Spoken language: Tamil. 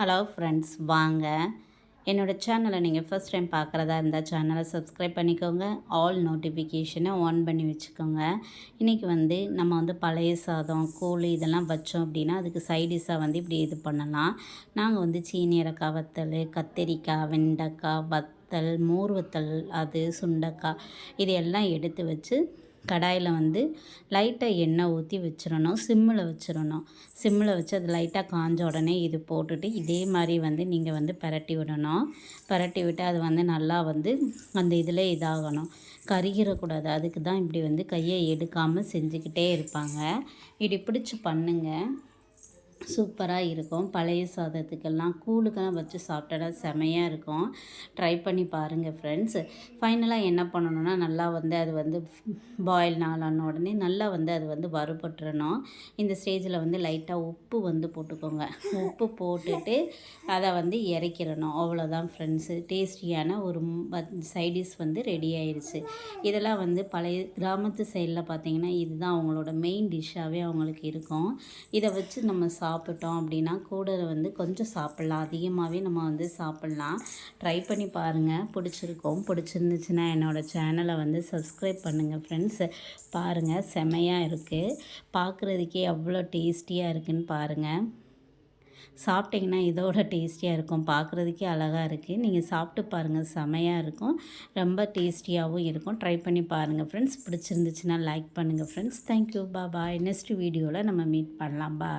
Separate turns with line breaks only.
ஹலோ ஃப்ரெண்ட்ஸ் வாங்க. என்னோடய சேனலை நீங்கள் ஃபஸ்ட் டைம் பார்க்குறதா இருந்தால் சேனலை சப்ஸ்கிரைப் பண்ணிக்கோங்க. ஆல் நோட்டிஃபிகேஷனை ஆன் பண்ணி வச்சுக்கோங்க. இன்றைக்கி வந்து நம்ம வந்து பழைய சாதம் கூழ் இதெல்லாம் வச்சோம் அப்படின்னா அதுக்கு சைடிஷாக வந்து இப்படி இது பண்ணலாம். நாங்கள் வந்து சீனியரக்காய் வத்தல் கத்திரிக்காய் வெண்டைக்காய் வத்தல் மோர் வத்தல் அது சுண்டக்காய் இது எல்லாம் எடுத்து வச்சு கடாயில் வந்து லைட்டாக எண்ணெய் ஊற்றி வச்சிடணும். சிம்மில் வச்சிடணும். சிம்மில் வச்சு அது லைட்டாக காஞ்ச உடனே இது போட்டுட்டு இதே மாதிரி வந்து நீங்கள் வந்து பரட்டி விடணும். பரட்டி விட்டு அது வந்து நல்லா வந்து அந்த இதில் இதாகணும். கருகிடக்கூடாது. அதுக்கு தான் இப்படி வந்து கையை எடுக்காமல் செஞ்சுக்கிட்டே இருப்பாங்க. இப்படி பிடிச்சி பண்ணுங்கள் சூப்பராக இருக்கும். பழைய சாதத்துக்கெல்லாம் கூழுக்கெல்லாம் வச்சு சாப்பிட்டா செமையாக இருக்கும். ட்ரை பண்ணி பாருங்கள் ஃப்ரெண்ட்ஸ் ஃபைனலாக என்ன பண்ணணும்னா நல்லா வந்து அது வந்து பாயில் நாளான உடனே நல்லா வந்து அது வந்து வறுபட்டுறணும். இந்த ஸ்டேஜில் வந்து லைட்டாக உப்பு வந்து போட்டுக்கோங்க. உப்பு போட்டுட்டு அதை வந்து இறக்கிடணும். அவ்வளோதான் ஃப்ரெண்ட்ஸு டேஸ்டியான ஒரு சைடிஷ் வந்து ரெடி ஆயிடுச்சு. இதெல்லாம் வந்து பழைய கிராமத்து சைடில் பார்த்திங்கன்னா இதுதான் அவங்களோட மெயின் டிஷ்ஷாகவே அவங்களுக்கு இருக்கும். இதை வச்சு நம்ம சாப்பிட்டு சாப்பிட்டோம் அப்படின்னா கூட வந்து கொஞ்சம் சாப்பிட்லாம். அதிகமாகவே நம்ம வந்து சாப்பிட்லாம். ட்ரை பண்ணி பாருங்கள் பிடிச்சிருக்கோம் பிடிச்சிருந்துச்சுன்னா என்னோடய சேனலை வந்து சப்ஸ்கிரைப் பண்ணுங்கள் ஃப்ரெண்ட்ஸ் பாருங்கள் செமையாக இருக்குது பார்க்குறதுக்கே எவ்வளோ டேஸ்டியாக இருக்குதுன்னு பாருங்கள் சாப்பிட்டிங்கன்னா இதோட டேஸ்டியாக இருக்கும். பார்க்குறதுக்கே அழகாக இருக்குது நீங்கள் சாப்பிட்டு பாருங்கள் செமையாக இருக்கும். ரொம்ப டேஸ்டியாகவும் இருக்கும். ட்ரை பண்ணி பாருங்கள் ஃப்ரெண்ட்ஸ் பிடிச்சிருந்துச்சுன்னா லைக் பண்ணுங்கள் ஃப்ரெண்ட்ஸ் தேங்க்யூ பா பாய் நெக்ஸ்ட் வீடியோவில் நம்ம மீட் பண்ணலாம். பா